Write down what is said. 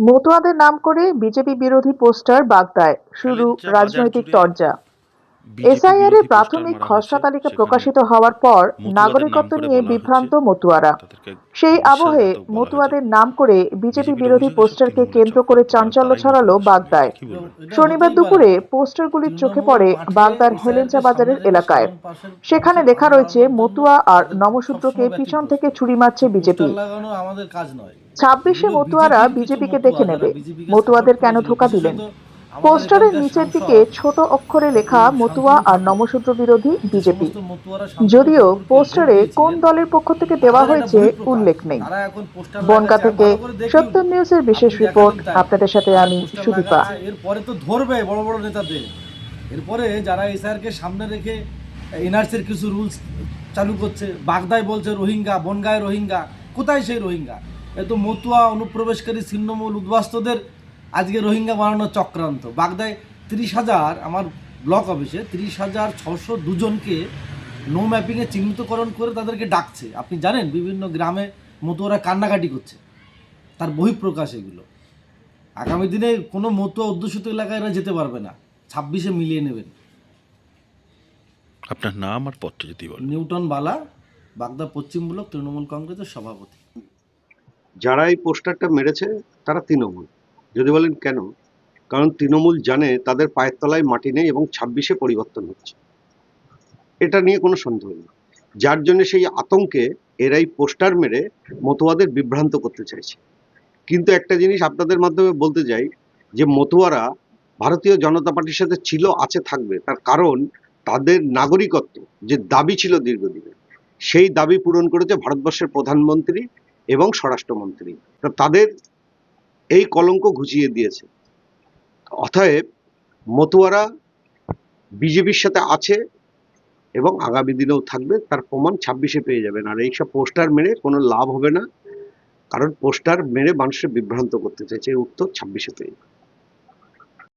মতুয়াদের নাম করে বিজেপি বিরোধী পোস্টার বাগদায় শুরু রাজনৈতিক তরজা। এসআইআর এর প্রাথমিক খসড়া তালিকা প্রকাশিত হওয়ার পর নাগরিকত্ব নিয়ে বিভ্রান্ত মতুয়ারা। সেই আবহে মতুয়াদের নাম করে বিজেপি বিরোধী পোস্টারকে কেন্দ্র করে চাঞ্চল্য ছড়ালো বাগদায়। শনিবার দুপুরে পোস্টারগুলি চোখে পড়ে বাগদার হেলেঞ্চা বাজারের এলাকায়। সেখানে লেখা রয়েছে মতুয়া আর নমশূদ্রকে পিছন থেকে ছুরি মারছে বিজেপি। ছাব্বিশে মতুয়ারা বিজেপিকে দেখে নেবে। মতুয়াদের কেন ধোকা দিলেন? পোস্টারের নিচের দিকে ছোট অক্ষরে লেখা মতুয়া আর নমশূদ্র বিরোধী বিজেপি। যদিও পোস্টারে কোন দলের পক্ষ থেকে দেওয়া হয়েছে উল্লেখ নেই। বনগা থেকে ভালো করে দেখুন। সত্য নিউজের বিশেষ রিপোর্ট আপনাদের সাথে আমি সুদীপা। এরপরে তো ধরবে বড় বড় নেতাদের। এরপরে যারা এসআরকে সামনে রেখে এনআরসির কিছু রুলস চালু করছে বাগদায় বলছে রোহিঙ্গা বনগায় রোহিঙ্গা কোথায় সেই রোহিঙ্গা? এ তো মতুয়া অনুপ্রবেশকারী ছিন্নমূল উদ্বাস্তুদের আজকে রোহিঙ্গা বানানোর চক্রান্ত। বাগদায় তিরিশ হাজার আমার ব্লক অফিসে তিরিশ হাজার ছশো দুজনকে নো ম্যাপিংয়ে চিহ্নিতকরণ করে তাদেরকে ডাকছে। আপনি জানেন বিভিন্ন গ্রামে মতো ওরা কান্নাকাটি করছে। তার বহিঃপ্রকাশ এগুলো। আগামী দিনে কোনো মতুয়া অধ্যুষিত এলাকায় এরা যেতে পারবে না। ছাব্বিশে মিলিয়ে নেবেন। আপনার নাম আর পত্র যদি নিউটন বালা বাগদা পশ্চিম ব্লক তৃণমূল কংগ্রেসের সভাপতি। যারা এই পোস্টারটা মেরেছে তারা তৃণমূল। যদি বলেন কেন? কারণ তৃণমূল জানে তাদের পায়ের তলায় মাটি নেই এবং ছাব্বিশে পরিবর্তন হচ্ছে। এটা নিয়ে কোনো সন্দেহ নেই। যার জন্য সেই আতঙ্কে এরাই পোস্টার মেরে মতুয়াদের বিভ্রান্ত করতে চাইছে। কিন্তু একটা জিনিস আপনাদের মাধ্যমে বলতে চাই, যে মতুয়ারা ভারতীয় জনতা পার্টির সাথে ছিল, আছে, থাকবে। তার কারণ তাদের নাগরিকত্ব যে দাবি ছিল দীর্ঘদিনের, সেই দাবি পূরণ করেছে ভারতবর্ষের প্রধানমন্ত্রী এবং স্বরাষ্ট্রমন্ত্রী। তাদের এই কলঙ্ক ঘুচিয়ে দিয়েছে। অতএব মতুয়ারা বিজেপির সাথে আছে এবং আগামী দিনেও থাকবে, তার প্রমাণ ছাব্বিশে পেয়ে যাবেন। আর এইসব পোস্টার মেরে কোনো লাভ হবে না, কারণ পোস্টার মেরে মানুষের বিভ্রান্ত করতে চাইছে উত্তর ছাব্বিশে পেয়ে